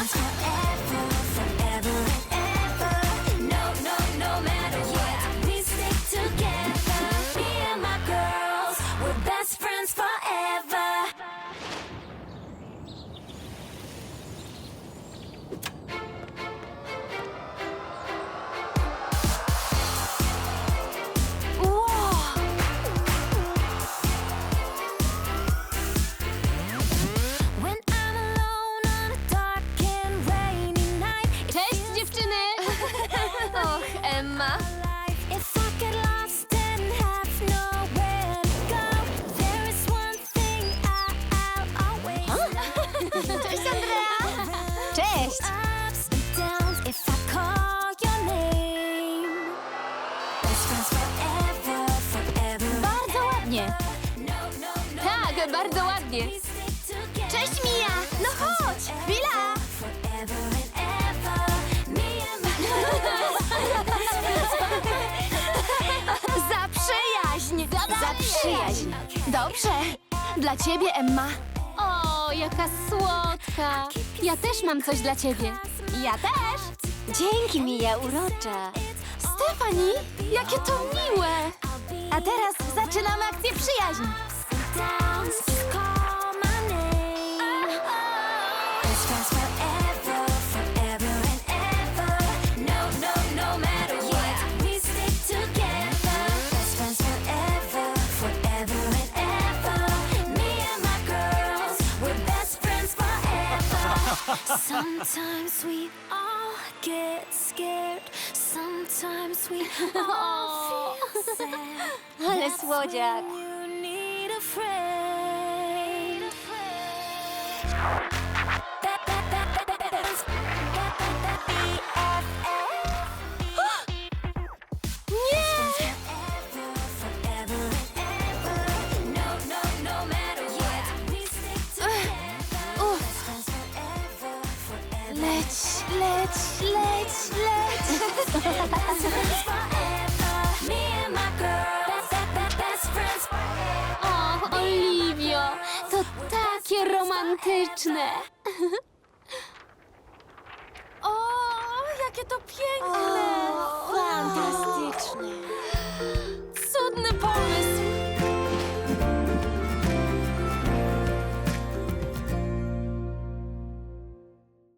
dance. Best friends forever, forever. Bardzo ładnie. No, no, no Tak, bardzo ładnie. Cześć, Mija! No chodź! Dobrze! Dla ciebie, Emma. O, jaka słodka! Ja też mam coś dla ciebie. Ja też! Dzięki, Mija, urocza. Stefani, jakie to miłe! A teraz zaczynamy akcję przyjaźń. Sometimes we all get scared. Sometimes we all feel sad. Ale słodziak. You need a friend. Leć, leć, leć, leć. O, Oliwio, to takie romantyczne. O, jakie to piękne.